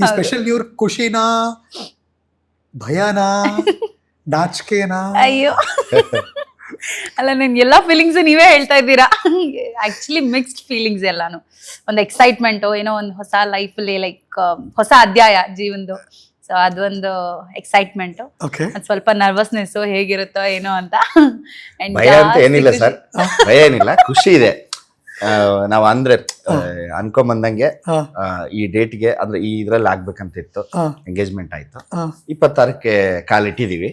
ಈ ಸ್ಪೆಷಲ್ ಇವ್ರ ಖುಷಿನಾ ಭಯನಾ ನಾಚಿಕೆನಾ? ಅಯ್ಯೋ. ಅಲ್ಲ ನನ್ ಎಲ್ಲಾ ಫೀಲಿಂಗ್ಸ್ ನೀವೇ ಹೇಳ್ತಾ ಇದ್ದೀರಾ? ಆಕ್ಚುಲಿ ಮಿಕ್ಸ್ಡ್ ಫೀಲಿಂಗ್ಸ್ ಎಲ್ಲಾನು. ಒಂದು ಎಕ್ಸೈಟ್ಮೆಂಟ್ ಏನೋ ಒಂದು ಹೊಸ ಲೈಫಲ್ಲಿ ಲೈಕ್ ಹೊಸ ಅಧ್ಯಾಯ ಜೀವನದು. ಸೊ ಅದೊಂದು ಎಕ್ಸೈಟ್ಮೆಂಟ್ ಸ್ವಲ್ಪ ನರ್ವಸ್ನೆಸ್ ಹೇಗಿರುತ್ತೋ ಏನೋ ಅಂತ. ಭಯ ಅಂತ ಏನಿಲ್ಲ ಖುಷಿ. ಸರ್. ಭಯ ಏನಿಲ್ಲ ಖುಷಿ ಇದೆ. ನಾವ್ ಅಂದ್ರೆ ಅನ್ಕೊಂಡ್ ಬಂದಂಗೆ ಈ ಡೇಟ್ಗೆ ಅಂದ್ರೆ ಈ ಇದ್ರಲ್ಲಿ ಆಗ್ಬೇಕಂತ ಇತ್ತು ಎಂಗೇಜ್ಮೆಂಟ್ ಆಯ್ತು. ಇಪ್ಪತ್ತಾರಕ್ಕೆ ಕಾಲಿಟ್ಟಿದೀವಿ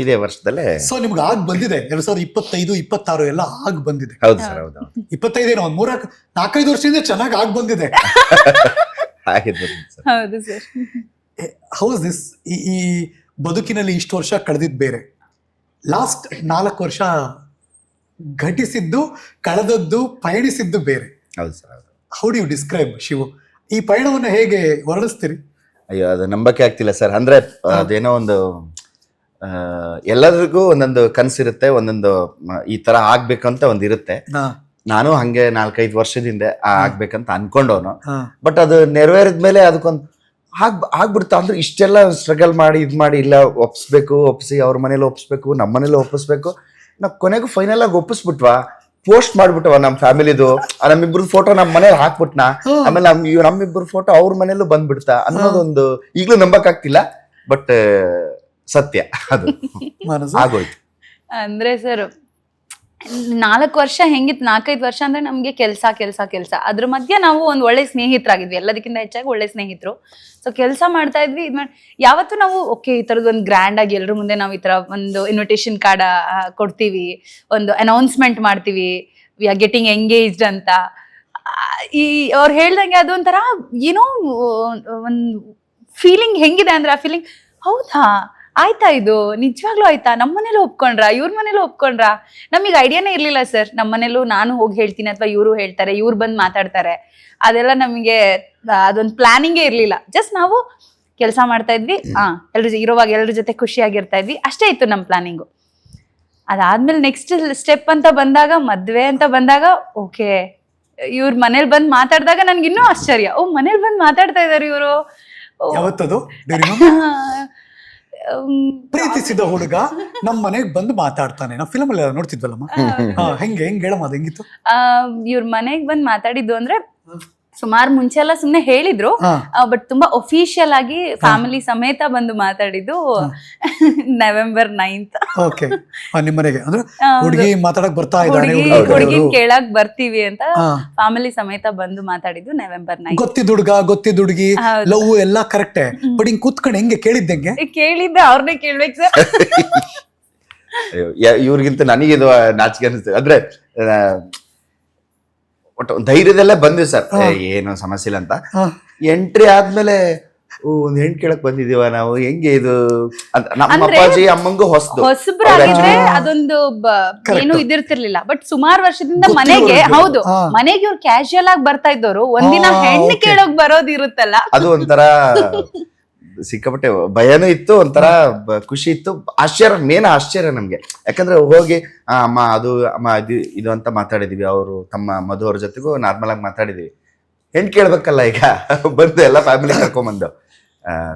ಇದೇ ವರ್ಷದಲ್ಲೇ ಸೊ ನಿಮ್ಗೆ ಆಗ್ ಬಂದಿದೆ. ಎರಡ್ ಸಾವಿರದ ಇಪ್ಪತ್ತೈದು ಇಪ್ಪತ್ತಾರು ಎಲ್ಲ ಆಗ್ ಬಂದಿದೆ. ಹೌದು ಸರ್ ಹೌದು ಇಪ್ಪತ್ತೈದು ಏನೋ ಒಂದ್ ಮೂರ ನಾಲ್ಕೈದು ವರ್ಷದಿಂದ ಚೆನ್ನಾಗಿ ಆಗ್ ಬಂದಿದೆ. ಹೌದು ಸರ್. ಹೌಸ್ ದಿಸ್ ಈ ಈ ಬದುಕಿನಲ್ಲಿ ಇಷ್ಟು ವರ್ಷ ಕಳೆದಿದ್ದು ಬೇರೆ. ಲಾಸ್ಟ್ ನಾಲ್ಕು ವರ್ಷ ಘಟಿಸಿದ್ದು ಕಳೆದದ್ದು ಪಯಣಿಸಿದ್ದು ಬೇರೆ. ಹೌದು ಸರ್ ಹೌದು. How do you describe Shivu? ಈ ಪಯಣವನ್ನು ಹೇಗೆ ವರ್ಣಿಸ್ತೀರಿ? ಅಯ್ಯೋ ಅದು ನಂಬಕ್ಕೆ ಆಗ್ತಿಲ್ಲ ಸರ್. ಅಂದ್ರೆ ಅದೇನೋ ಒಂದು ಎಲ್ಲರಿಗೂ ಒಂದೊಂದು ಕನಸಿರುತ್ತೆ ಒಂದೊಂದು ಈ ತರ ಅಂತ ಒಂದು ಇರುತ್ತೆ. ನಾನು ಹಂಗೆ ನಾಲ್ಕೈದು ವರ್ಷದಿಂದ ಆಗ್ಬೇಕಂತ ಅನ್ಕೊಂಡವನು. ಬಟ್ ಅದು ನೆರವೇರಿದ ಮೇಲೆ ಅದಕ್ಕೊಂದು ಆಗ್ ಆಗ್ಬಿಡ್ತಾ ಅಂದ್ರೆ ಇಷ್ಟೆಲ್ಲ ಸ್ಟ್ರಗಲ್ ಮಾಡಿ ಇದ್ ಮಾಡಿ ಇಲ್ಲ ಒಪ್ಸ್ಬೇಕು ಒಪ್ಸಿ ಅವ್ರ ಮನೇಲಿ ಒಪ್ಸ್ಬೇಕು ನಮ್ಮ ಮನೇಲಿ ಒಪ್ಪಿಸ್ಬೇಕು ನಾವು ಕೊನೆಗೂ ಫೈನಲ್ ಆಗಿ ಒಪ್ಪಿಸ್ಬಿಟ್ವಾ? ಪೋಸ್ಟ್ ಮಾಡ್ಬಿಟ್ಟವ ನಮ್ಮ ಫ್ಯಾಮಿಲಿದು. ನಮ್ಮಿಬ್ರು ಫೋಟೋ ನಮ್ಮ ಮನೇಲಿ ಹಾಕ್ಬಿಟ್ನಾ. ಆಮೇಲೆ ನಮ್ ಇವ್- ನಮ್ಮಿಬ್ರು ಫೋಟೋ ಅವ್ರ ಮನೇಲೂ ಬಂದ್ಬಿಡ್ತಾ? ಅನ್ನೋದೊಂದು ಈಗಲೂ ನಂಬಕ್ ಆಗ್ತಿಲ್ಲ ಬಟ್ ಸತ್ಯ ಅದು. ಆಗೋಯ್ತು. ಅಂದ್ರೆ ಸರ್ ನಾಲ್ಕು ವರ್ಷ ಹೆಂಗಿತ್ತು, ನಾಲ್ಕೈದು ವರ್ಷ ಅಂದ್ರೆ ನಮ್ಗೆ ಕೆಲಸ ಕೆಲಸ ಕೆಲಸ. ಅದ್ರ ಮಧ್ಯೆ ನಾವು ಒಂದು ಒಳ್ಳೆ ಸ್ನೇಹಿತರಾಗಿದ್ವಿ. ಎಲ್ಲದಕ್ಕಿಂತ ಹೆಚ್ಚಾಗಿ ಒಳ್ಳೆ ಸ್ನೇಹಿತರು. ಸೊ ಕೆಲಸ ಮಾಡ್ತಾ ಇದ್ವಿ. ಯಾವತ್ತು ನಾವು ಓಕೆ ಈ ಥರದ್ದು ಒಂದು ಗ್ರ್ಯಾಂಡ್ ಆಗಿ ಎಲ್ಲರ ಮುಂದೆ ನಾವು ಈ ಥರ ಒಂದು ಇನ್ವಿಟೇಷನ್ ಕಾರ್ಡ್ ಕೊಡ್ತೀವಿ. ಒಂದು ಅನೌನ್ಸ್ಮೆಂಟ್ ಮಾಡ್ತೀವಿ. ವಿ ಆರ್ ಗೆಟಿಂಗ್ ಎಂಗೇಜ್ಡ್ ಅಂತ. ಈ, ಅವ್ರು ಹೇಳ್ದಂಗೆ ಅದೊಂಥರ ಏನೋ, ಒಂದು ಫೀಲಿಂಗ್ ಹೆಂಗಿದೆ ಅಂದ್ರೆ, ಆ ಫೀಲಿಂಗ್ ಹೌದಾ? ಆಯ್ತಾ ಇದು? ನಿಜವಾಗ್ಲೂ ಆಯ್ತಾ? ನಮ್ಮ ಮನೇಲೂ ಒಪ್ಕೊಂಡ್ರಾ? ಇವ್ರ ಮನೇಲೂ ಒಪ್ಕೊಂಡ್ರಾ? ನಮಗೆ ಐಡಿಯಾನೇ ಇರ್ಲಿಲ್ಲ ಸರ್. ನಮ್ಮ ಮನೇಲೂ ನಾನು ಹೋಗಿ ಹೇಳ್ತೀನಿ ಅಥವಾ ಇವರು ಹೇಳ್ತಾರೆ ಇವ್ರು ಬಂದು ಮಾತಾಡ್ತಾರೆ. ಅದೆಲ್ಲ ನಮಗೆ ಅದೊಂದು ಪ್ಲಾನಿಂಗೇ ಇರಲಿಲ್ಲ. ಜಸ್ಟ್ ನಾವು ಕೆಲಸ ಮಾಡ್ತಾ ಇದ್ವಿ. ಹಾ ಎಲ್ರ ಇರುವಾಗ ಎಲ್ಲರ ಜೊತೆ ಖುಷಿಯಾಗಿರ್ತಾ ಇದ್ವಿ. ಅಷ್ಟೇ ಇತ್ತು ನಮ್ಮ ಪ್ಲಾನಿಂಗು. ಅದಾದ್ಮೇಲೆ ನೆಕ್ಸ್ಟ್ ಸ್ಟೆಪ್ ಅಂತ ಬಂದಾಗ ಮದ್ವೆ ಅಂತ ಬಂದಾಗ ಓಕೆ ಇವ್ರ ಮನೇಲಿ ಬಂದು ಮಾತಾಡಿದಾಗ ನನ್ಗೆ ಇನ್ನೂ ಆಶ್ಚರ್ಯ. ಓ ಮನೇಲಿ ಬಂದು ಮಾತಾಡ್ತಾ ಇದಾರೆ ಇವರು. ಪ್ರೀತಿಸಿದ ಹುಡುಗ ನಮ್ಮ ಮನೆಗೆ ಬಂದು ಮಾತಾಡ್ತಾನೆ. ನಾವು ಫಿಲಮ್ ಅಲ್ಲಿ ನೋಡ್ತಿದ್ವಲ್ಲಮ್ಮ? ಹಾ ಹೆಂಗೆ ಹೆಂಗೆ ಹೇಳಮ್ಮ ಅದು ಹೆಂಗಿತ್ತು? ಇವ್ರ ಮನೆಗೆ ಬಂದು ಮಾತಾಡಿದ್ದು ಅಂದ್ರೆ ಸುಮಾರು ಮುಂಚೆ ಎಲ್ಲ ಸುಮ್ನೆ ಹೇಳಿದ್ರು ಬಟ್ ತುಂಬಾ ಒಫಿಷಿಯಲ್ ಆಗಿ ಫ್ಯಾಮಿಲಿ ಸಮೇತ ಬಂದು ಮಾತಾಡಿದ್ದು ನವೆಂಬರ್ ನೈನ್ತ್ ಅಂದ್ರೆ ಹುಡುಗಿ ಮಾತಾಡಕ್ ಬರ್ತಾ ಹುಡುಗಿ ಕೇಳಕ್ ಬರ್ತೀವಿ ಅಂತ ಫ್ಯಾಮಿಲಿ ಸಮೇತ ಬಂದು ಮಾತಾಡಿದ್ದು ನವೆಂಬರ್ ನೈನ್ ಗೊತ್ತಿದ್ದ ಹುಡುಗ ಗೊತ್ತಿದ್ದ ಹುಡುಗಿ ಲವ್ ಎಲ್ಲ ಕರೆಕ್ಟ್ ಬಟ್ ಹಿಂಗ್ ಕೂತ್ಕೊಂಡು ಹೆಂಗೆ ಕೇಳಿದ್ದಂಗೆ ಕೇಳಿದ್ದೆ ಅವ್ರನ್ನೇ ಕೇಳ್ಬೇಕು ಸರ್ ಅಯ್ಯೋ, ಯ- ಇವ್ರಿಗಿಂತ ನನಗಿದು ನಾಚಿಕೆ ಅನಿಸ್ತದೆ ಅಂದ್ರೆ ಆ, ಒಟ್ಟು ಧೈರ್ಯದಲ್ಲೇ ಬಂದ್ವಿ ಸರ್. ಏನು ಸಮಸ್ಯೆ ಇಲ್ಲ ಅಂತ. ಎಂಟ್ರಿ ಆದ್ಮೇಲೆ ಒಂದ್ ಹೆಣ್ ಕೇಳಕ್ ಬಂದಿದೀವ ನಾವು ಹೆಂಗೆ ಇದು? ಅಂತ ನಮ್ಮ ಅಪ್ಪಾಜಿ ಅಮ್ಮಂಗೂ ಹೊಸದು. ಹೊಸಬ್ರಾಗಿದ್ರೆ ಅದೊಂದು. ಏನು ಇದಿರ್ತಿರ್ಲಿಲ್ಲ. ಬಟ್ ಸುಮಾರು ವರ್ಷದಿಂದ ಮನೆಗೆ ಹೌದು ಮನೆಗೆ ಇವ್ರು ಕ್ಯಾಶುಯಲ್ ಆಗಿ ಬರ್ತಾ ಇದ್ದವರು ಒಂದಿನ ಹೆಣ್ಣು. ಕೇಳೋಕ್ ಬರೋದಿರುತ್ತಲ್ಲ ಅದು ಒಂಥರ ಸಿಕ್ಕಾಪಟ್ಟೆ ಭಯನೂ ಇತ್ತು, ಒಂಥರ ಖುಷಿ ಇತ್ತು. ಆಶ್ಚರ್ಯ, ಮೇನ್ ಆಶ್ಚರ್ಯ ನಮ್ಗೆ. ಯಾಕಂದ್ರೆ ಹೋಗಿ ಅಮ್ಮ ಅದು, ಅಮ್ಮ ಇದು ಇದು ಅಂತ ಮಾತಾಡಿದೀವಿ. ಅವರು ತಮ್ಮ ಮಧು ಅವ್ರ ಜೊತೆಗೂ ನಾರ್ಮಲ್ ಆಗಿ ಮಾತಾಡಿದೀವಿ. ಹೆಣ್ಣು ಕೇಳ್ಬೇಕಲ್ಲ ಈಗ? ಬಂದು ಎಲ್ಲ ಫ್ಯಾಮಿಲಿ ಕರ್ಕೊಂಬಂದು.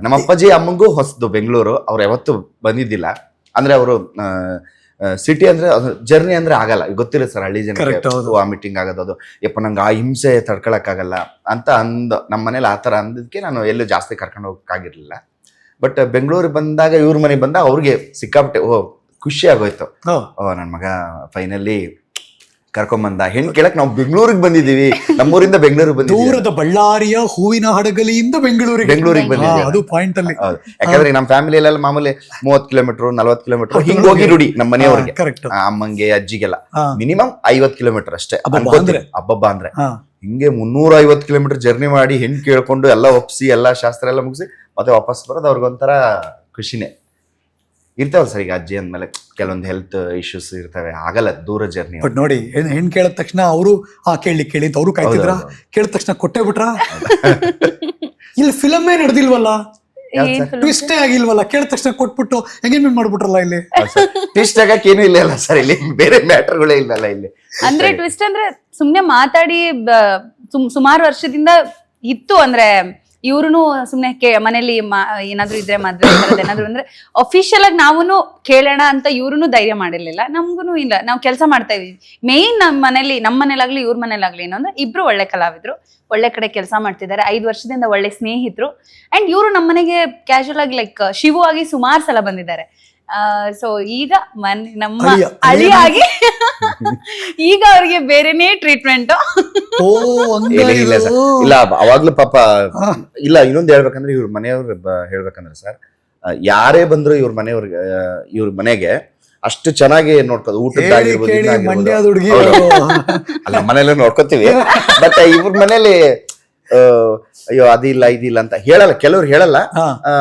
ನಮ್ಮ ಅಪ್ಪಾಜಿ, ಅಮ್ಮಂಗೂ ಹೊಸದು, ಬೆಂಗಳೂರು. ಅವ್ರು ಯಾವತ್ತು ಬಂದಿದ್ದಿಲ್ಲ. ಅಂದ್ರೆ ಅವರು ಸಿಟಿ ಅಂದ್ರೆ ಜರ್ನಿ ಅಂದ್ರೆ ಆಗಲ್ಲ ಗೊತ್ತಿಲ್ಲ ಸರ್ ಹಳ್ಳಿ ಜನ. ವಾಮಿಟಿಂಗ್ ಆಗೋದು ಅದು ಯಪ್ಪ ನಂಗೆ ಆ ಹಿಂಸೆ ತಡ್ಕೊಳಕ್ಕಾಗಲ್ಲ ಅಂತ ಅಂದ ನಮ್ಮ ಮನೇಲಿ ಆ ಥರ ಅಂದಿದ್ದಕ್ಕೆ ನಾನು ಎಲ್ಲೂ ಜಾಸ್ತಿ ಕರ್ಕೊಂಡು ಹೋಗಕ್ಕಾಗಿರ್ಲಿಲ್ಲ ಬಟ್ ಬೆಂಗಳೂರಿಗೆ ಬಂದಾಗ ಇವ್ರ ಮನೆಗೆ ಬಂದಾಗ ಅವ್ರಿಗೆ ಸಿಕ್ಕಾಪಟ್ಟೆ ಓ ಖುಷಿ ಆಗೋಯ್ತು. ಓ ನನ್ನ ಮಗ ಫೈನಲಿ ಕರ್ಕೊಂಬಂದ. ಹೆಣ್ ಕೇಳಕ್ ನಾವು ಬೆಂಗಳೂರಿಗೆ ಬಂದಿದೀವಿ ನಮ್ಮೂರಿಂದ ಬೆಂಗಳೂರಿಗೆ ಬಂದಿದ್ದೀವಿ ದೂರದ ಬಳ್ಳಾರಿಯ ಹೂವಿನ ಹಡಗಲಿಯಿಂದ ಬೆಂಗಳೂರಿಗೆ ಬೆಂಗಳೂರಿಗೆ ಬಂದ ಬಂದಿದ್ದೀವಿ ಅದು ಪಾಯಿಂಟ್ ಅಲ್ಲಿ. ಹೌದು. ಯಾಕಂದ್ರೆ ನಮ್ಮ ಫ್ಯಾಮಿಲಿಯಲ್ಲೆಲ್ಲ ಮಾಮೂಲಿ ಮೂವತ್ ಕಿಲೋಮೀಟರ್ ನಲ್ವತ್ ಕಿಲೋಮೀಟರ್ ಹಿಂಗ್ ಹೋಗಿ ರೂಢಿ ನಮ್ಮ ಮನೆಯವ್ರಿಗೆ. ಅಮ್ಮಂಗೆ ಅಜ್ಜಿಗೆಲ್ಲ. ಮಿನಿಮಮ್ ಐವತ್ ಕಿಲೋಮೀಟರ್ ಅಷ್ಟೇ. ಅಂದ್ರೆ? ಅಬ್ಬಬ್ಬಾ ಅಂದ್ರೆ. ಹಿಂಗೆ ಮುನ್ನೂರ ಐವತ್ತು ಕಿಲೋಮೀಟರ್ ಜರ್ನಿ ಮಾಡಿ ಹೆಣ್ ಕೇಳ್ಕೊಂಡು ಎಲ್ಲ ಒಪ್ಸಿ ಎಲ್ಲ ಶಾಸ್ತ್ರ ಎಲ್ಲ ಮುಗಿಸಿ ಮತ್ತೆ ವಾಪಸ್ ಬರೋದು ಅವ್ರಿಗೊಂಥರ ಖುಷಿನೇ. ಇರ್ತಾವಲ್ಲ ಸರ್ ಈಗ ಅಜ್ಜಿ ಅಂದ್ಮೇಲೆ ಕೆಲವೊಂದು ಹೆಲ್ತ್ ಇಶ್ಯೂಸ್ ಇರ್ತವೆ ಆಗಲ್ಲ ದೂರ ಜರ್ನಿ ಬಟ್ ನೋಡಿ ಹೆಣ್ ಹೆಣ್ ಕೇಳಿದ ತಕ್ಷಣ ಅವರು ಆ ಕೇಳಿ ಕೇಳಿ ಅಂತ ಅವರು ಕಾಯ್ತಿದ್ರ? ಕೇಳಿದ ತಕ್ಷಣ ಕೊಟ್ಟೆ ಬಿಟ್ರ? ಇಲ್ಲಿ ಫಿಲಮೇ ನಡೆದಿಲ್ವಲ್ಲ? ಟ್ವಿಸ್ಟೇ ಆಗಿಲ್ವಲ್ಲ? ಕೇಳಿದ ತಕ್ಷಣ ಕೊಟ್ಬಿಟ್ಟು ಎಂಗೇಜ್ಮೆಂಟ್ ಮಾಡ್ಬಿಟ್ರಲ್ಲ ಇಲ್ಲಿ? ಟ್ವಿಸ್ಟ್ ಆಗಕ್ಕೆ ಏನು ಇಲ್ಲ ಅಲ್ಲ ಸರ್ ಇಲ್ಲಿ ಬೇರೆ ಮ್ಯಾಟರ್ಗಳೇ ಇಲ್ಲಲ್ಲ ಇಲ್ಲಿ. ಅಂದ್ರೆ ಟ್ವಿಸ್ಟ್ ಅಂದ್ರೆ ಸುಮ್ನೆ ಮಾತಾಡಿ ಬ- ಸುಮ್- ಸುಮಾರು ವರ್ಷದಿಂದ ಇತ್ತು ಅಂದ್ರೆ ಇವ್ರು ಸುಮ್ನೆ ಮನೇಲಿ ಏನಾದ್ರು ಇದ್ರೆ ಮದ್ವೆ ಏನಾದ್ರು ಅಂದ್ರೆ ಅಫಿಷಿಯಲ್ ಆಗಿ ನಾವು ಕೇಳೋಣ ಅಂತ ಇವ್ರು ಧೈರ್ಯ ಮಾಡಿರ್ಲಿಲ್ಲ. ನಮ್ಗೂ ಇಲ್ಲ. ನಾವು ಕೆಲಸ ಮಾಡ್ತಾ ಇದೀವಿ. ಮೇನ್ ನಮ್ಮ ಮನೇಲಿ ನಮ್ಮ ಮನೇಲಾಗ್ಲಿ, ಇವ್ರ ಮನೇಲಾಗ್ಲಿ ಏನು ಇಬ್ರು ಒಳ್ಳೆ ಕಲಾವಿದ್ರು. ಒಳ್ಳೆ ಕಡೆ ಕೆಲಸ ಮಾಡ್ತಿದ್ದಾರೆ. ಐದು ವರ್ಷದಿಂದ ಒಳ್ಳೆ ಸ್ನೇಹಿತರು. ಅಂಡ್ ಇವರು ನಮ್ಮ ಮನೆಗೆ ಕ್ಯಾಶುವಲ್ ಆಗಿ ಲೈಕ್ ಶಿವು ಆಗಿ ಸುಮಾರು ಸಲ ಬಂದಿದ್ದಾರೆ. ಸೊ ಈಗ ಮನ್ ನಮ್ಮ ಅಳಿಯ. ಅಳಿಯಾಗಿ ಈಗ ಅವ್ರಿಗೆ ಬೇರೆನೇ ಟ್ರೀಟ್ಮೆಂಟ್ ಓ ಇಲ್ಲ ಇಲ್ಲ ಸರ್. ಇಲ್ಲ ಅವಾಗ್ಲೂ ಪಾಪ ಹಾ. ಇಲ್ಲ ಇನ್ನೊಂದು ಹೇಳ್ಬೇಕಂದ್ರೆ ಇವ್ರ ಮನೆಯವ್ರ ಬ- ಹೇಳ್ಬೇಕಂದ್ರೆ ಸರ್ ಯಾರೇ ಬಂದ್ರು ಇವ್ರ ಮನೆಯವ್ರಿಗೆ ಆ, ಇವ್ರ ಮನೆಗೆ ಅಷ್ಟು ಚೆನ್ನಾಗಿ ನೋಡ್ಕೋದು ಊಟದ ಹೇಳಿ ಆಗಿರ್ಬೋದು, ಕೇಳಿ ಇದಾಗಿರ್ಬೋದು. ಮಂಡ್ಯದ ಹುಡುಗಿ. ಹೌದು. ಅಲ್ಲ ಮನೇಲಿ ನೋಡ್ಕೋತೀವಿ. ಬಟ್ ಇವ್ರ ಮನೇಲಿ ಆ, ಅಯ್ಯೋ ಅದಿಲ್ಲ ಇದಿಲ್ಲ ಅಂತ ಹೇಳಲ್ಲ. ಕೆಲವ್ರು ಹೇಳಲ್ಲ. ಹಾ. ಆ,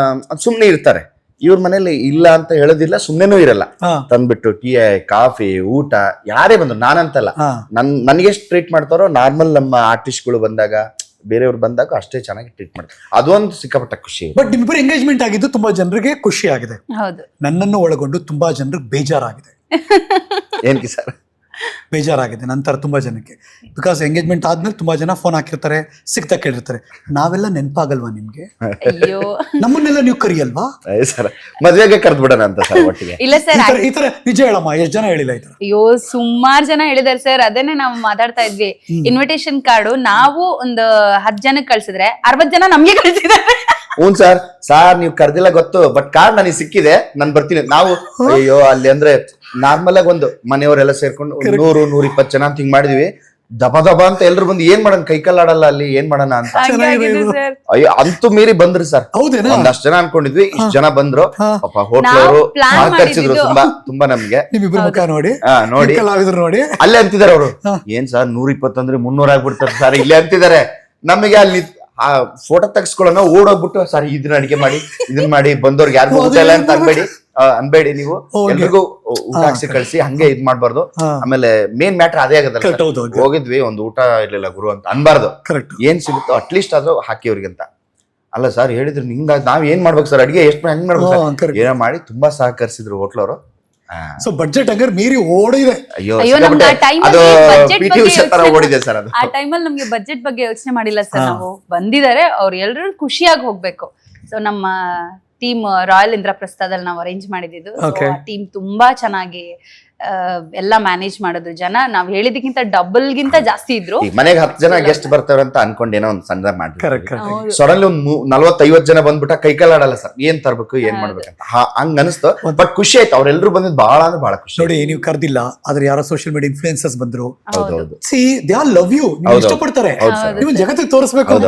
ಸುಮ್ನೆ ಇರ್ತಾರೆ. ಇವ್ರ ಮನೇಲಿ ಇಲ್ಲ ಅಂತ ಹೇಳೋದಿಲ್ಲ ಸುಮ್ಮನೆನೂ ಇರಲ್ಲ. ತಂದ್ಬಿಟ್ಟು ಟೀ ಕಾಫಿ ಊಟ ಯಾರೇ ಬಂದ್ರು ನಾನಂತಲ್ಲ. ನನ್ ನನಗೆ ಎಷ್ಟು ಟ್ರೀಟ್ ಮಾಡ್ತಾರೋ ನಾರ್ಮಲ್ ನಮ್ಮ ಆರ್ಟಿಸ್ಟ್ಗಳು ಬಂದಾಗ ಬೇರೆಯವ್ರು ಬಂದಾಗ ಅಷ್ಟೇ ಚೆನ್ನಾಗಿ ಟ್ರೀಟ್ ಮಾಡ್ತಾರೆ ಅದೊಂದು ಸಿಕ್ಕಾಪಟ್ಟ ಖುಷಿ. ಬಟ್ ನಿಮ್ಮಿಬ್ಬರು ಎಂಗೇಜ್ಮೆಂಟ್ ಆಗಿದ್ದು ತುಂಬಾ ಜನರಿಗೆ ಖುಷಿ ಆಗಿದೆ. ಹೌದು. ನನ್ನನ್ನು ಒಳಗೊಂಡು ತುಂಬಾ ಜನರಿಗೆ ಬೇಜಾರಾಗಿದೆ. ಏನ್ಕಿ ಸರ್? ಬೇಜಾರಾಗಿದೆ ನಂತರ ತುಂಬಾ ಜನಕ್ಕೆ. ಬಿಕಾಸ್ ಎಂಗೇಜ್ಮೆಂಟ್ ಆದ್ಮೇಲೆ ತುಂಬಾ ಜನ ಫೋನ್ ಹಾಕಿರ್ತಾರೆ ಸಿಗ್ತಾ ಕೇಳಿರ್ತಾರೆ. ನಾವೆಲ್ಲ ನೆನಪಾಗಲ್ವಾ ನಿಮ್ಗೆ? ಅಯ್ಯೋ. ನಮ್ಮನ್ನೆಲ್ಲ ನೀವು ಕರಿಯಲ್ವಾ? ಸರ್ ಮದ್ವೆಗೆ ಕರೆದು ಬಿಡೋಣ ಅಂತ ಸರ್ ಒಟ್ಟಿಗೆ. ಇಲ್ಲ ಈ ಸರ್ ಈ ತರ ನಿಜ ಹೇಳಮ್ಮ ಎಷ್ಟ್ ಜನ ಹೇಳಿಲ್ಲ ಈ ತರ ಅಯ್ಯೋ ಸುಮಾರು ಜನ ಹೇಳಿದಾರೆ ಸರ್ ಅದನ್ನೇ ನಾವು ಮಾತಾಡ್ತಾ ಇದ್ವಿ. ಇನ್ವಿಟೇಷನ್ ಕಾರ್ಡು ನಾವು ಒಂದು ಹತ್ತು ಜನಕ್ಕೆ ಕಳ್ಸಿದ್ರೆ ಅರವತ್ ಜನ ನಮ್ಗೆ ಕಳ್ಸಿದ್ದಾರೆ. ಹ್ಞೂ ಸರ್. ಸಾರ್ ನೀವು ಕರ್ದಿಲ್ಲ ಗೊತ್ತು ಬಟ್ ಕಾರ್ ನನಗೆ ಸಿಕ್ಕಿದೆ. ನಾನು ಬರ್ತೀನಿ. ನಾವು ಅಯ್ಯೋ ಅಲ್ಲಿ ಅಂದ್ರೆ ನಾರ್ಮಲ್ ಆಗಿ ಒಂದು ಮನೆಯವರೆಲ್ಲ ಸೇರ್ಕೊಂಡು ಒಂದ್ ನೂರು ನೂರ ಇಪ್ಪತ್ತು ಜನ ಅಂತ ಹಿಂಗ್ ಮಾಡಿದ್ವಿ. ದಬ ದಬ ಅಂತ ಎಲ್ರು ಬಂದು ಏನ್ ಮಾಡೋಣ? ಆಡಲ್ಲ ಅಲ್ಲಿ ಏನ್ ಮಾಡೋಣ ಅಂತ. ಅಯ್ಯೋ ಅಂತೂ ಮೀರಿ ಬಂದ್ರಿ ಸರ್. ಹೌದೇನಾ? ಒಂದಷ್ಟು ಜನ ಅನ್ಕೊಂಡಿದ್ವಿ ಇಷ್ಟು ಜನ ಬಂದ್ರು. ಹಾ. ಪಾಪ ಹೋಟ್ಲವರು ನಾವು plan ಮಾಡಿದ್ದು. ತುಂಬಾ ತುಂಬಾ ನಮ್ಗೆ. ನಿಮ್ಮಿಬ್ಬರ ಮುಖ ನೋಡಿ. ಹಾ ನೋಡಿ. ಕಲಾವಿದ್ರು ನೋಡಿ. ಅಲ್ಲೇ ಅಂತಿದಾರೆ ಅವರು. ಏನ್ ಸರ್ ನೂರ ಇಪ್ಪತ್ತಂದ್ರೆ ಮುನ್ನೂರ ಆಗ್ಬಿಡ್ತಾರೆ ಸರ್. ಇಲ್ಲೇ ಅಂತಿದ್ದಾರೆ. ನಮಗೆ ಅಲ್ಲಿ ಆ ಫೋಟೋ ತೆಗ್ಸ್ಕೊಳ್ಳೋಣ ಓಡೋಗ್ಬಿಟ್ಟು ಸರ್ ಇದನ್ನ ಅಡಿಗೆ ಮಾಡಿ ಇದನ್ನ ಮಾಡಿ ಬಂದವ್ರಿಗೆ ಯಾರು ಊಟ ಇಲ್ಲ ಅಂತ ಅನ್ಬೇಡಿ. ಅನ್ಬೇಡಿ ನೀವು. ಎಲ್ರಿಗೂ ಊಟ ಹಾಕ್ಸಿ ಕಳ್ಸಿ ಹಂಗೆ ಇದ್ ಮಾಡ್ಬಾರ್ದು. ಆಮೇಲೆ ಮೇನ್ ಮ್ಯಾಟರ್ ಅದೇ ಆಗದಲ್ಲ ಹೋಗಿದ್ವಿ ಒಂದು ಊಟ ಇರ್ಲಿಲ್ಲ ಗುರು ಅಂತ ಅನ್ಬಾರ್ದು. ಏನ್ ಸಿಗುತ್ತೋ ಅಟ್ಲೀಸ್ಟ್ ಆದ್ರೂ ಹಾಕಿ ಅವ್ರಿಗೆ ಅಂತ. ಅಲ್ಲ ಸರ್ ಹೇಳಿದ್ರು ನಿಂಗ ನಾವ್ ಏನ್ ಮಾಡ್ಬೇಕು ಸರ್? ಅಡಿಗೆ ಎಷ್ಟು ಹೆಂಗ್ ಮಾಡ್ಬೇಕು ಏನೋ ಮಾಡಿ ತುಂಬಾ ಸಹಕರಿಸಿದ್ರು ಹೋಟ್ಲವರು. ಸೊ ಬಜೆಟ್ ಹಂಗಾರೆ ಮೀರಿ ಓಡಿದೆ. ಅಯ್ಯೋ ನಮ್ಗೆ ಆ ಟೈಮ್ time ಅದು ಅಲ್ಲಿ ಪಿ ಟಿ ಬಗ್ಗೆ ಉಷಾ ತರ ಓಡಿದೆ ಸರ್ ಅದು. ಆ ಟೈಮಲ್ಲಿ ನಮ್ಗೆ ಬಜೆಟ್ ಬಗ್ಗೆ ಯೋಚನೆ ಮಾಡಿಲ್ಲ ಸರ್ ನಾವು. ಬಂದಿದ್ದಾರೆ ಅವ್ರು ಎಲ್ರು ಖುಷಿಯಾಗಿ ಹೋಗ್ಬೇಕು. ಸೊ ನಮ್ಮ ಟೀಮ್ ರಾಯಲ್ ಇಂದ್ರಪ್ರಸ್ಥದಲ್ಲಿ ನಾವು ಅರೇಂಜ್ ಮಾಡಿದ್ದು. ಟೀಮ್ ತುಂಬಾ ಚೆನ್ನಾಗಿ ಎಲ್ಲ ಮ್ಯಾನೇಜ್ ಮಾಡಿದ್ರು ಜನ ನಾವ್ ಹೇಳಿದಕ್ಕಿಂತ ಡಬಲ್ ಗಿಂತ ಜಾಸ್ತಿ ಇದ್ರು. ಮನೆಗೆ ಹತ್ತು ಜನ ಗೆಸ್ಟ್ ಬರ್ತಾರೆ ಅಂತ ಅನ್ಕೊಂಡೇನೋ ಒಂದು ಸಣ್ಣ ಕರೆಕ್ಟ್ ಮಾಡಿ. ಸಡನ್ಲಿ ಒಂದ್ ನಲ್ವತ್ತೈವತ್ ಜನ ಬಂದ್ಬಿಟ್ಟ ಕೈ ಕಾಲಾಡಲ್ಲ ಸರ್ ಏನ್ ತರ್ಬೇಕು ಏನ್ ಮಾಡ್ಬೇಕಂತ. ಹಾ- ಹಂಗ್ ಅನಿಸ್ತು. ಬಟ್ ಖುಷಿ ಆಯ್ತು ಅವ್ರೆಲ್ರು ಬಂದಿದ್ ಬಹಳ ಅಂದ್ರೆ ಬಹಳ ಖುಷಿ. ನೋಡಿ ನೀವು ಕರ್ದಿಲ್ಲ ಆದ್ರೆ ಯಾರೋ ಸೋಷಿಯಲ್ ಮೀಡಿಯಾ ಇನ್ಫ್ಲೂಯೆನ್ಸಸ್ ಬಂದ್ರು. ಹೌದು ಹೌದು. ಹೌದು. See they are love you. ಇಷ್ಟಪಡ್ತಾರೆ. ನೀವು ಜಗತ್ತಿಗೆ ತೋರಿಸ್ಬೇಕು ಅಂತ.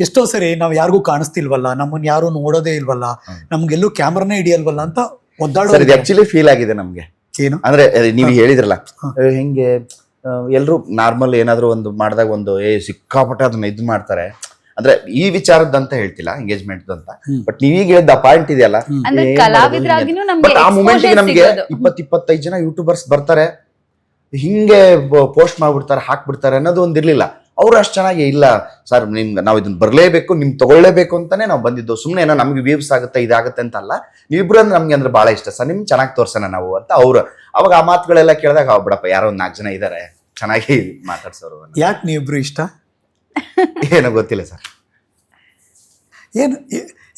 ಎಷ್ಟೋ ಸರಿ ನಾವ್ ಯಾರಿಗೂ ಕಾಣಿಸ್ತಿಲ್ವಲ್ಲ ನಮ್ಮನ್ನ ಯಾರು ನೋಡೋದೇ ಇಲ್ವಲ್ಲ. ನಮ್ಗೆಲ್ಲೂ ಕ್ಯಾಮ್ರಾನೇ ಹಿಡಿಯಲ್ವಲ್ಲ ಅಂತ ಒದ್ದಾಡೋದು ಆಕ್ಚುಲಿ ಫೀಲ್ ಆಗಿದೆ ನಮ್ಗೆ. ಏನು? ಅಂದ್ರೆ ನೀವು ಹೇಳಿದ್ರಲ್ಲ ಹೆಂಗೆ ಎಲ್ರು ನಾರ್ಮಲ್ ಏನಾದ್ರು ಒಂದು ಮಾಡಿದಾಗ ಒಂದು ಏ ಸಿಕ್ಕಾಪಟ್ಟೆ ಅದನ್ನ ಇದ್ ಮಾಡ್ತಾರೆ. ಅಂದ್ರೆ ಈ ವಿಚಾರದಂತ ಹೇಳ್ತಿಲ್ಲ ಎಂಗೇಜ್ಮೆಂಟ್ ಅಂತ ಬಟ್ ನೀವೀಗ ಹೇಳಿದ ಪಾಯಿಂಟ್ ಇದೆಯಲ್ಲ ಬಟ್ ಆ ಮೂಮೆಂಟ್ ನಮ್ಗೆ. ಇಪ್ಪತ್ ಇಪ್ಪತ್ತೈದು ಜನ ಯೂಟ್ಯೂಬರ್ಸ್ ಬರ್ತಾರೆ ಹಿಂಗೆ ಪೋಸ್ಟ್ ಮಾಡ್ಬಿಡ್ತಾರೆ ಹಾಕ್ಬಿಡ್ತಾರೆ ಅನ್ನೋದು ಒಂದ್ ಇರ್ಲಿಲ್ಲ ಅವ್ರು ಅಷ್ಟು ಚೆನ್ನಾಗಿ ಇಲ್ಲ. ಸರ್ ನಿಮ್ಗೆ ನಾವು ಇದನ್ನ ಬರಲೇಬೇಕು ನಿಮ್ ತಗೊಳ್ಳೇಬೇಕು ಅಂತಾನೆ ನಾವು ಬಂದಿದ್ದು. ಸುಮ್ಮನೆ ಏನೋ ನಮಗೆ ವ್ಯೂಸ್ ಆಗುತ್ತೆ ಇದಾಗುತ್ತೆ ಅಂತ ಅಲ್ಲ ನೀವಿಬ್ರು ಅಂದ್ರೆ ನಮ್ಗೆ ಅಂದ್ರೆ ಬಹಳ ಇಷ್ಟ. ಸರ್ ನಿಮ್ ಚೆನ್ನಾಗಿ ತೋರ್ಸೋಣ ನಾವು ಅಂತ ಅವ್ರು. ಅವಾಗ ಆ ಮಾತುಗಳೆಲ್ಲ ಕೇಳಿದಾಗ ಅವ್ ಬಿಡಪ್ಪ ಯಾರೋ ಒಂದ್ ನಾಲ್ಕು ಜನ ಇದಾರೆ. ಚೆನ್ನಾಗಿ ಮಾತಾಡ್ಸೋರು. ಯಾಕೆ ನೀವಿಬ್ರು ಇಷ್ಟ? ಏನೋ ಗೊತ್ತಿಲ್ಲ ಸರ್. ಏನು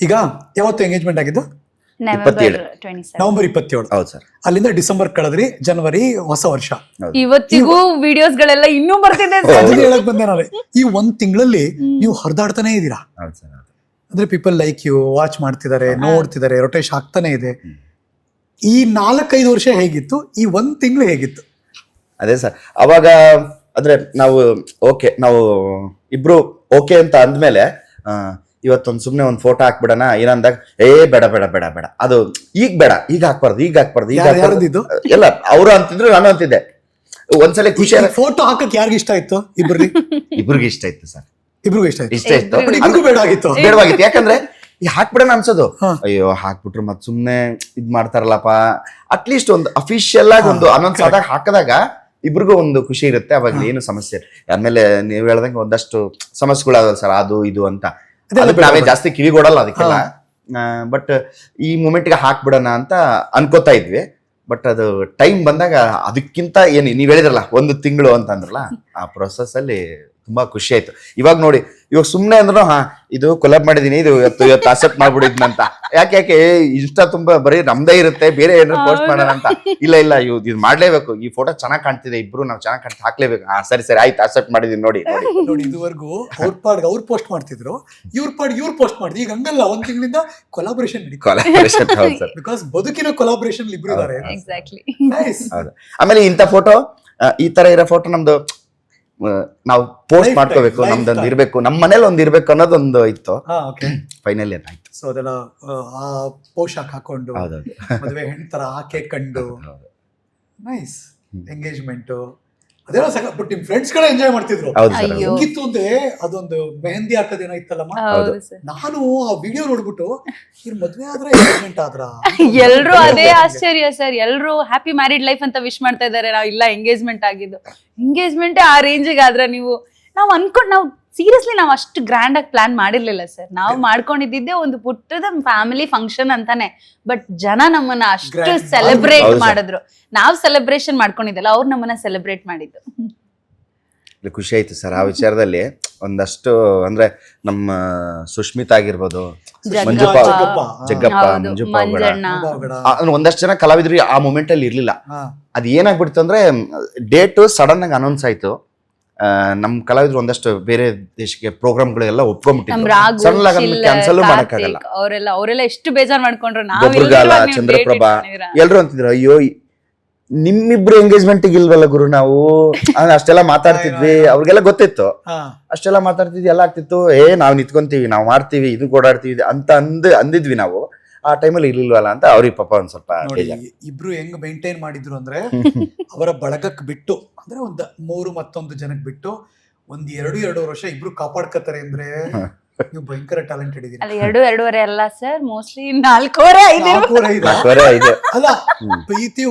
ಈಗ ಯಾವತ್ತು ಎಂಗೇಜ್ಮೆಂಟ್ ಆಗಿದ್ದು? ಇಪ್ಪತ್ತೇಳು. ನವೆಂಬರ್ ಇಪ್ಪತ್ತೇಳು. ಹೌದು ಸರ್. ಅಲ್ಲಿಂದ ಡಿಸೆಂಬರ್ ಕಳೆದ್ರಿ ಜನವರಿ ಹೊಸ ವರ್ಷ. ಇವತ್ತಿಗೂ ವಿಡಿಯೋಸ್ ಗಳೆಲ್ಲ ಇನ್ನೂ ಬರ್ತಿದೆ ಅದನ್ನ ಹೇಳಕ್ ಬಂದೆ ನಾನು ಈ ಒಂದ್ ತಿಂಗಳಲ್ಲಿ ನೀವು ಹರಿದಾಡ್ತಾನೆ ಇದ್ದೀರಾ? ಹೌದು ಸರ್ ಅಂದ್ರೆ ಪೀಪಲ್ ಲೈಕ್ ಯು ವಾಚ್ ಮಾಡ್ತಿದ್ದಾರೆ ನೋಡ್ತಿದ್ದಾರೆ ರೊಟೇಶ್ ಆಗ್ತಾನೆ ಇದೆ. ಈ ನಾಲ್ಕೈದು ವರ್ಷ ಹೇಗಿತ್ತು? ಈ ಒಂದ್ ತಿಂಗಳು ಹೇಗಿತ್ತು? ಅದೇ ಸರ್ ಅವಾಗ ಅಂದ್ರೆ ನಾವು ಓಕೆ ನಾವು ಇಬ್ರು ಓಕೆ ಅಂತ ಅಂದ್ಮೇಲೆ ಆ, ಇವತ್ತೊಂದ್ ಸುಮ್ಮನೆ ಒಂದು ಫೋಟೋ ಹಾಕ್ಬಿಡಣ ಏನಂದಾಗ ಏ ಬೇಡ ಬೇಡ ಬೇಡ ಬೇಡ ಅದು ಈಗ ಬೇಡ ಈಗ ಹಾಕ್ಬಾರ್ದು ಈಗ ಹಾಕ್ಬಾರ್ದು ಈಗ ಹಾಕ್ಬಾರ್ದು. ಎಲ್ಲ ಅವರು ಅಂತಿದ್ರು ನಾನು ಅಂತಿದ್ದೆ. ಒಂದ್ಸಲ ಖುಷಿ ಫೋಟೋ ಹಾಕಕ್ ಯಾರಿಗ ಇಷ್ಟ ಆಯ್ತು ಇಬ್ರಿಗೆ ಇಬ್ರಿಗೆ ಇಷ್ಟ ಆಯ್ತು ಸರ್. ಇಬ್ರಿಗೂ ಇಷ್ಟ ಇಷ್ಟ ಇತ್ತು ಇಬ್ರಿಗೂ. ಬೇಡವಾಗಿತ್ತು. ಬೇಡವಾಗಿತ್ತು. ಯಾಕಂದ್ರೆ ಈ ಹಾಕ್ಬಿಡೋಣ ಅನ್ಸೋದು. ಅಯ್ಯೋ ಹಾಕ್ಬಿಟ್ರು ಮತ್ತೆ ಸುಮ್ನೆ ಇದ್ ಮಾಡ್ತಾರಲ್ಲಪ್ಪ. ಅಟ್ಲೀಸ್ಟ್ ಒಂದು ಅಫಿಷಿಯಲ್ ಆಗಿ ಒಂದು ಅನೌನ್ಸ್ ಆದಾಗ ಹಾಕಿದಾಗ ಇಬ್ರಿಗೂ ಒಂದು ಖುಷಿ ಇರುತ್ತೆ. ಅವಾಗ ಏನು ಸಮಸ್ಯೆ ಆಮೇಲೆ ನೀವು ಹೇಳ್ದಂಗೆ ಒಂದಷ್ಟು ಸಮಸ್ಯೆಗಳಾಗಲ್ಲ ಸರ್. ಅದು ಇದು ಅಂತ. ನಾವೇ ಜಾಸ್ತಿ ಕಿವಿಗೊಡಲ್ಲ ಅದಕ್ಕೆಲ್ಲ. ಬಟ್ ಈ ಮೂಮೆಂಟ್ಗೆ ಹಾಕ್ಬಿಡೋಣ ಅಂತ ಅನ್ಕೋತಾ ಇದ್ವಿ. ಬಟ್ ಅದು ಟೈಮ್ ಬಂದಾಗ ಅದಕ್ಕಿಂತ ಏನು ನೀವ್ ಹೇಳಿದ್ರಲ್ಲ ಒಂದು ತಿಂಗಳು ಅಂತಂದ್ರಲ್ಲ ಆ ಪ್ರೊಸೆಸ್ ಅಲ್ಲಿ ತುಂಬಾ ಖುಷಿ ಆಯ್ತು. ಇವಾಗ ನೋಡಿ ಇವಾಗ ಸುಮ್ನೆ ಅಂದ್ರು ಹಾ ಇದು ಕೊಲಾಬ್ ಮಾಡಿದೀನಿ ಇದು ಇವತ್ತು ಇವತ್ತು ಅಕ್ಸೆಪ್ಟ್ ಮಾಡ್ಬಿಡಿದ್ನಂತ. ಯಾಕೆ ಯಾಕೆ ಇನ್ಸ್ಟಾ ತುಂಬಾ ಬರೀ ನಮ್ದೇ ಇರುತ್ತೆ ಬೇರೆ ಏನಾದ್ರು ಪೋಸ್ಟ್ ಮಾಡೋಣ ಅಂತ. ಇಲ್ಲ ಇಲ್ಲ ಇವ್ ಇದು ಮಾಡ್ಲೇಬೇಕು. ಈ ಫೋಟೋ ಚೆನ್ನಾಗ್ ಕಾಣ್ತಿದೆ ಇಬ್ರು ನಾವ್ ಚೆನ್ನಾಗ್ ಕಾಣ್ತಾ ಹಾಕ್ಲೇಬೇಕು. ಹಾ ಸರಿ ಸರಿ ಆಯ್ತು ಅಸೆಪ್ಟ್ ಮಾಡಿದೀನಿ ನೋಡಿ ನೋಡಿ. ನೋಡಿ ಇದುವರೆಗೂ ಅವ್ರ ಪಾಡ್ಗೆ ಅವ್ರು ಪೋಸ್ಟ್ ಮಾಡ್ತಿದ್ರು. ಇವ್ರ ಪಾಡ್ ಇವ್ರು ಪೋಸ್ಟ್ ಮಾಡಿದ್ರು ಈಗ ಹಂಗಲ್ಲ ಒಂದ್ ತಿಂಗಳಿಂದ ಕೊಲಾಬ್ರೇಷನ್ ಕೊಲಾಬರೇಷನ್ ಹೌದು ಸರ್. ಬಿಕಾಸ್ ಬದುಕಿನ ಕೊಲಾಬ್ರೇಷನ್ ಇಬ್ರು ಇದಾರೆ. ಎಕ್ಸಾಕ್ಟ್ಲಿ ನೈಸ್ ಹೌದು. ಆಮೇಲೆ ಇಂಥ ಫೋಟೋ ಈ ತರ ಇರೋ ಫೋಟೋ ನಮ್ದು ನಾವು ಪೋಸ್ಟ್ ಮಾಡ್ಕೋಬೇಕು ನಮ್ದೊಂದು ಇರಬೇಕು ನಮ್ಮ ಮನೇಲಿ ಒಂದು ಇರಬೇಕು ಅನ್ನೋದೊಂದು ಇತ್ತು. ಫೈನಲ್ ಏನಾಯ್ತು ಸೊ ಅದೆಲ್ಲ ಆ, ಪೋಷಾಕ್ ಹಾಕೊಂಡು ಮದುವೆ ಹೆಣ್ತರ ಆಕೆ ಕಂಡು. ನೈಸ್ ಎಂಗೇಜ್ಮೆಂಟ್ ಅದೆಲ್ಲ ಸಾಕ ಬಟ್ ನಿಮ್ ಫ್ರೆಂಡ್ಸ್ ಗಳೇ ಎಂಜಾಯ್ ಮಾಡ್ತಿದ್ರು. ಹೋಗಿತ್ತು ಅಂದ್ರೆ ಅದೊಂದು ಮೆಹಂದಿ ಹಾಕೋದೇನೋ ಇತ್ತಲ್ಲಮ್ಮ ನಾನು ಆ ವಿಡಿಯೋ ನೋಡ್ಬಿಟ್ಟು ಇವ್ರ ಮದ್ವೆ ಆದ್ರೆ ಎಂಗೇಜ್ಮೆಂಟ್ ಆದ್ರ? ಎಲ್ರು ಅದೇ ಆಶ್ಚರ್ಯ ಸರ್. ಎಲ್ರು ಹ್ಯಾಪಿ ಮ್ಯಾರಿಡ್ ಲೈಫ್ ಅಂತ ವಿಶ್ ಮಾಡ್ತಾ ಇದಾರೆ. ನಾವ್ ಇಲ್ಲ ಎಂಗೇಜ್ಮೆಂಟ್ ಆಗಿದ್ದು. ಎಂಗೇಜ್ಮೆಂಟ್ ಆ ರೇಂಜಿಗೆ ಆದ್ರೆ ನೀವು? ನಾವು ಅನ್ಕೊಂಡ್ ನಾವು ಸೀರಿಯಸ್ಲಿ ನಾವು ಅಷ್ಟು ಗ್ರ್ಯಾಂಡ್ ಆಗಿ ಪ್ಲಾನ್ ಮಾಡಿರ್ಲಿಲ್ಲ ಸರ್ ನಾವು ಮಾಡ್ಕೊಂಡಿದ್ದೆ ಒಂದು ಪುಟ್ಟದ ಫ್ಯಾಮಿಲಿ ಫಂಕ್ಷನ್ ಅಂತಾನೆ. ಬಟ್ ಜನ ನಮ್ಮನ್ನ ಅಷ್ಟು ಸೆಲೆಬ್ರೇಟ್ ಮಾಡಿದ್ರು. ನಾವು ಸೆಲೆಬ್ರೇಷನ್ ಮಾಡ್ಕೊಂಡಿದ್ದಲ್ಲ ಅವ್ರು ನಮ್ಮನ್ನ ಸೆಲೆಬ್ರೇಟ್ ಮಾಡಿದ್ದು. ಖುಷಿ ಆಯ್ತು ಸರ್ ಆ ವಿಚಾರದಲ್ಲಿ ಒಂದಷ್ಟು ಅಂದ್ರೆ ನಮ್ಮ ಸುಶ್ಮಿತಾ ಆಗಿರ್ಬೋದು. ಮಂಜಪ್ಪ ಜಗ್ಗಪ್ಪ. ಮಂಜಪ್ಪ. ಒಂದಷ್ಟು ಜನ ಕಲಾವಿದ್ರು ಆ ಮೂಮೆಂಟ್ ಅಲ್ಲಿ ಇರ್ಲಿಲ್ಲ. ಅದ್ ಏನಾಗ್ಬಿಡ್ತು ಅಂದ್ರೆ ಡೇಟ್ ಸಡನ್ ಆಗಿ ಅನೌನ್ಸ್ ಆಯ್ತು. ಆ, ನಮ್ ಕಲಾವಿದ್ರು ಒಂದಷ್ಟು ಬೇರೆ ದೇಶಕ್ಕೆ ಪ್ರೋಗ್ರಾಮ್ಗಳೆಲ್ಲ ಒಪ್ಕೊಂಡ್ಬಿಟ್ಟಿದ್ರು ರಾಘು ಸಡನ್ ಕ್ಯಾನ್ಸಲ್ ಮಾಡಕ್ಕಾಗಲ್ಲ. ಅವರೆಲ್ಲ ಅವರೆಲ್ಲ ಎಷ್ಟು ಬೇಜಾರ್ ಮಾಡ್ಕೊಂಡ್ರು ಚಂದ್ರಪ್ರಭಾ ಎಲ್ರು ಅಂತಿದ್ರು ಅಯ್ಯೋ ನಿಮ್ಮಿಬ್ರು ಎಂಗೇಜ್ಮೆಂಟ್ ಇಲ್ವಲ್ಲ ಗುರು ನಾವು? ಅಷ್ಟೆಲ್ಲ ಮಾತಾಡ್ತಿದ್ವಿ. ಅವ್ರಿಗೆಲ್ಲ ಗೊತ್ತಿತ್ತು. ಅಷ್ಟೆಲ್ಲ ಮಾತಾಡ್ತಿದ್ವಿ ಎಲ್ಲ ಆಗ್ತಿತ್ತು. ಏ ನಾವ್ ನಿಂತ್ಕೊಂತೀವಿ ನಾವ್ ಮಾಡ್ತೀವಿ ಇದು ಓಡಾಡ್ತೀವಿ ಅಂತ ಅಂದ್ ಅಂದಿದ್ವಿ ನಾವು. ಆ ಟೈಮಲ್ಲಿ ಇರ್ಲಿಲ್ವಲ್ಲ ಅಂತ ಅವ್ರಿಗೆ ಪಾಪ ಒಂದು ಸ್ವಲ್ಪ ನೋಡಿ ಬೇಜಾರ್. ಇಬ್ರು ಹೆಂಗ್ ಮೇಂಟೈನ್ ಮಾಡಿದ್ರು ಅಂದ್ರೆ ಅವರ ಬಳಗಕ್ ಬಿಟ್ಟು ಅಂದ್ರೆ ಒಂದ್ ಮೂರು ಮತ್ತೊಂದು ಜನಕ್ಕೆ ಬಿಟ್ಟು ಒಂದ್ ಎರಡು ಎರಡು ವರ್ಷ ಇಬ್ರು ಕಾಪಾಡ್ಕತಾರೆ ಅಂದ್ರೆ ನೀವು ಭಯಂಕರ ಟ್ಯಾಲೆಂಟೆಡ್ ಇದೀರಿ. ಅಲ್ಲ ಎರಡು ಎರಡೂವರೆ ಅಲ್ಲ ಸರ್ ಮೋಸ್ಟ್ಲಿ ನಾಲ್ಕೂವರೆ ಐದು. ನಾಲ್ಕೂವರೆ ಐದಾ? ನಾಲ್ಕೂವರೆ ಐದು. ಅಲ್ಲ ಹ್ಮ್. ಪ್ರೀತಿ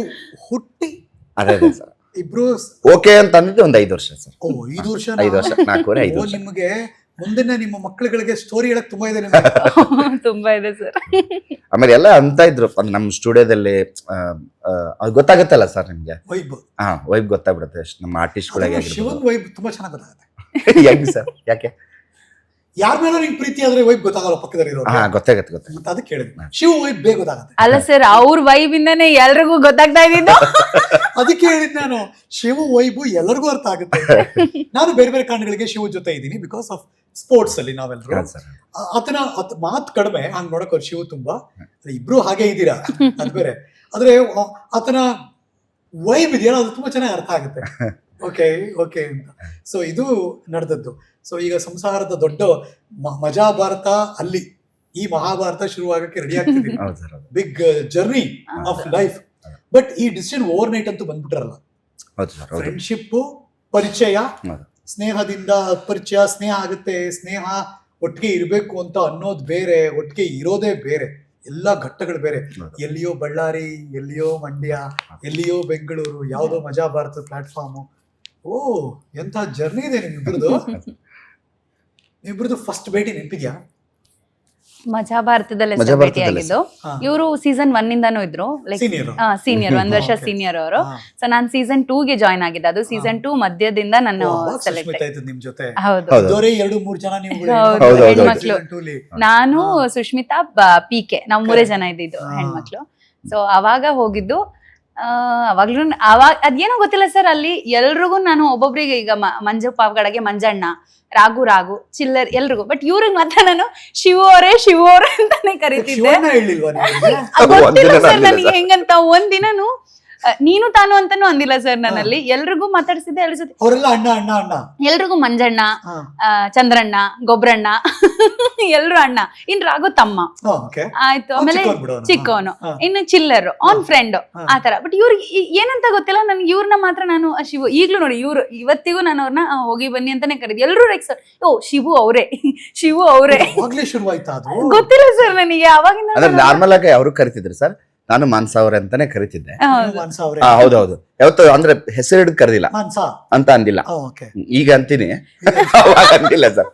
ಹುಟ್ಟಿ ಅದೇ ಅದೇ ಸರ್ ಇಬ್ರು ಸ್- ಓಕೆ ಅಂತ ಅಂದಿದ್ದು ಒಂದ್ ಐದು ವರ್ಷ ಸರ್ ಓ ಐದು ವರ್ಷ ಐದು ವರ್ಷ ನಾಲ್ಕೂವರೆ ಐದು ವರ್ಷ. ನಿಮಗೆ ಮುಂದಿನ ನಿಮ್ಮ ಮಕ್ಕಳುಗಳಿಗೆ ಸ್ಟೋರಿ ಹೇಳಕ್ ತುಂಬಾ ಇದೆ ನಿಮಗೆ. ತುಂಬಾ ಇದೆ ಸರ್ ಆಮೇಲೆ ಎಲ್ಲ ಅಂತ ಇದ್ರು. ನಮ್ಮ ಸ್ಟುಡಿಯೋದಲ್ಲಿ ಅದು ಗೊತ್ತಾಗತ್ತಲ್ಲ ಸರ್ ನಿಮ್ಗೆ? ವೈಬ್. ಹಾ ವೈಬ್ ಗೊತ್ತಾಗ್ಬಿಡುತ್ತೆ. ಅಷ್ಟ್ ನಮ್ಮ ಆರ್ಟಿಸ್ಟ್ ಗಳಿಗೆ ಶಿವನ್ ವೈಬ್ ತುಂಬಾ ಚೆನ್ನಾಗಿ ಗೊತ್ತಾಗುತ್ತೆ. ಹೆಂಗ್ ಸರ್ ಯಾಕೆ? ಯಾರ ಮೇಲೂ ನಿಂಗೆ ಪ್ರೀತಿ ಆದ್ರೆ ವೈಬ್ ಗೊತ್ತಾಗಲ್ಲ ಪಕ್ಕದಲ್ಲಿ ಹಾ ಗೊತ್ತಾಗತ್ತೆ ಗೊತ್ತಾಗತ್ತೆ. ಮತ್ತೆ ಅದಕ್ಕೆ ಹೇಳಿದ್ವಿ ಶಿವ ವೈಬ್ ಬೇಗ ಗೊತ್ತಾಗುತ್ತೆ. ಅಲ್ಲ ಸರ್ ಅವ್ರ ವೈಬ್ ಇಂದಾನೆ ಎಲ್ರಿಗೂ ಗೊತ್ತಾಗ್ತಾ ಇದ್ದಿದ್ದು? ಅದಕ್ಕೆ ಹೇಳಿದ್ ನಾನು ಶಿವ ವೈಬ್ ಎಲ್ಲರಿಗೂ ಅರ್ಥ ಆಗುತ್ತೆ. ನಾನು ಬೇರೆ ಬೇರೆ ಕಾರಣಗಳಿಗೆ ಶಿವ ಜೊತೆ ಇದ್ದೀನಿ ಬಿಕಾಸ್ ಆಫ್ ಸ್ಪೋರ್ಟ್ಸ್ ಅಲ್ಲಿ ನಾವೆಲ್ಲರೂ. ಆತನ ಮಾತ್ ಮಾತು ಕಡಿಮೆ ಹಂಗ್ ನೋಡಕ್ ಅವ್ರು ಶಿವ ತುಂಬಾ. ಇಬ್ರು ಹಾಗೆ ಇದ್ದೀರಾ? ಅದ್ ಬೇರೆ. ಆದ್ರೆ ಆತನ ವೈಬ್ ಇದೆಯಲ್ಲ ಅದು ತುಂಬಾ ಚೆನ್ನಾಗಿ ಅರ್ಥ ಆಗುತ್ತೆ. ಓಕೆ ಓಕೆ ಅಂತ ಸೊ ಇದು ನಡೆದದ್ದು. ಸೊ ಈಗ ಸಂಸಾರದ ದೊಡ್ಡ ಮಜಾ ಭಾರತ ಅಲ್ಲಿ ಈ ಮಹಾಭಾರತ ಶುರುವಾಗಕ್ಕೆ ರೆಡಿ ಆಗ್ತಿದೆ. Big journey of life but ಈ ಡಿಸಿಷನ್ ಓವರ್ ನೈಟ್ ಅಂತೂ ಬಂದ್ಬಿಟ್ರಲ್ಲ. ಫ್ರೆಂಡ್ಶಿಪ್ ಪರಿಚಯ ಸ್ನೇಹದಿಂದ ಪರಿಚಯ ಸ್ನೇಹ ಆಗುತ್ತೆ ಸ್ನೇಹ ಒಟ್ಟಿಗೆ ಇರಬೇಕು ಅಂತ ಅನ್ನೋದು ಬೇರೆ ಒಟ್ಟಿಗೆ ಇರೋದೇ ಬೇರೆ. ಎಲ್ಲ ಘಟ್ಟಗಳು ಬೇರೆ. ಎಲ್ಲಿಯೋ ಬಳ್ಳಾರಿ ಎಲ್ಲಿಯೋ ಮಂಡ್ಯ ಎಲ್ಲಿಯೋ ಬೆಂಗಳೂರು ಯಾವುದೋ ಮಜಾ ಭಾರತ ಪ್ಲಾಟ್ಫಾರ್ಮು ಓ ಎಂತ ಜರ್ನಿ ಇದೆ ನಿಮ್ಮಿಬ್ರದ್ದು ನಿಮ್ಮಿಬ್ರದ್ದು ಫಸ್ಟ್ ಭೇಟಿ ನೆನಪಿದ್ಯಾ? ಮಜಾ ಭಾರತದಲ್ಲೇ ಮಜಾ ಸರ್ ಭೇಟಿ ಆಗಿದ್ದು. ಹಾ. ಇವರು ಸೀಸನ್ ಒನ್ ಇಂದಾನು ಇದ್ರು. ಲೈಕ್. ಸೀನಿಯರ್ ಒಂದ್ ವರ್ಷ ಸೀನಿಯರ್ ಅವರು. ಸೊ ನಾನ್ ಸೀಸನ್ ಟೂ ಗೆ ಜಾಯ್ನ್ ಆಗಿದ್ದೆ. ಅದು ಸೀಸನ್ ಟೂ ಮಧ್ಯದಿಂದ ನಾನು ಸೆಲೆಕ್ಟ್ ಸುಷ್ಮಿತಾ ಇದ್ದದ್ದು ನಿಮ್ ಜೊತೆ. ಹೌದು. ಹೆಣ್ಮಕ್ಳು. ನಾನು ಸುಷ್ಮಿತಾ ಪಿ ಕೆ ನಾವು ಮೂರೇ ಜನ ಇದ್ದಿದ್ದು. ಹೆಣ್ಮಕ್ಳು. ಸೊ ಅವಾಗ ಹೋಗಿದ್ದು ಅವಾಗ್ಲೂ ಅವಾಗ ಅದೇನೋ ಗೊತ್ತಿಲ್ಲ ಸರ್ ಅಲ್ಲಿ ಎಲ್ರಿಗೂ ನಾನು ಒಬ್ಬೊಬ್ರಿಗೆ ಈಗ ಮಂಜು ಪಾವ್ಗಡಗೆ ಮಂಜಣ್ಣ ರಾಗು ರಾಗು ಚಿಲ್ಲರ್ ಎಲ್ರಿಗೂ ಬಟ್ ಇವ್ರಿಗೆ ಮಾತ್ರ ನಾನು ಶಿವ ಅವರೇ ಶಿವ ಅವರೇ ಅಂತಾನೆ ಕರಿತಿದ್ದೆ? ಗೊತ್ತಿಲ್ಲ ಒಂದಿನ ಸರ್ ನನಗೆ. ಹೆಂಗಂತ ಒಂದಿನನು ಆ, ನೀನು ತಾನು ಅಂತಾನು ಅಂದಿಲ್ಲ ಸರ್ ನನ್ನಲ್ಲಿ. ಎಲ್ರಿಗೂ ಮಾತಾಡ್ಸಿದ್ದೆ ಎಲ್ಲ ಜೊತೆ ಅವರೆಲ್ಲ ಅಣ್ಣ ಅಣ್ಣ ಅಣ್ಣ. ಎಲ್ರಿಗೂ ಮಂಜಣ್ಣ ಆ, ಚಂದ್ರಣ್ಣ ಗೊಬ್ರಣ್ಣ ಎಲ್ರು ಅಣ್ಣ. ಇನ್ ರಾಘು ತಮ್ಮ. ಓಕೆ. ಆಯ್ತು ಆಮೇಲೆ ಚಿಕ್ಕವ್ನು ಅವ್ನು. ಚಿಕ್ಕವನು. ಹಾ. ಇನ್ನು ಚಿಲ್ಲರ್ ಆನ್ ಫ್ರೆಂಡ್ ಹಾ. ಆತರ ಬಟ್ ಇವ್ರಿಗೆ ಈ- ಏನಂತ ಗೊತ್ತಿಲ್ಲ ನನ್ಗೆ ಇವ್ರನ್ನ ಮಾತ್ರ ನಾನು ಆ ಶಿವು ಈಗ್ಲೂ ನೋಡಿ ಇವ್ರು ಇವತ್ತಿಗೂ ನಾನು ಅವ್ರನ್ನ ಆ, ಹೋಗಿ ಬನ್ನಿ ಅಂತಾನೆ ಕರೀದು. ಎಲ್ರು ಲೈಕ್ ಸರ್ ಓ ಶಿವು ಅವರೇ ಶಿವು ಅವರೇ. ಶುರುವಾಯ್ತಾ ಅದು. ಗೊತ್ತಿಲ್ಲ ಸರ್ ನನಗೆ ಅವಾಗಿಂದ ಅಂದ್ರೆ ನಾರ್ಮಲ್ ಆಗಿ ಅವರು ಕರಿತಿದ್ರು ಸರ್ ನಾನು ಮಾನ್ಸಾ ಅವ್ರೆ ಅಂತಾನೆ ಕರಿತಿದ್ದೆ. ಹೌದೌದು. ಯಾವತ್ತು ಅಂದ್ರೆ ಹೆಸರು ಹಿಡಿದು ಕರೆದಿಲ್ಲ. ಮಾನ್ಸ. ಅಂತ ಅಂದಿಲ್ಲ. ಓಕೆ. ಈಗ ಅಂತೀನಿ. ಅವಾಗ ಅಂದಿಲ್ಲ ಸರ್.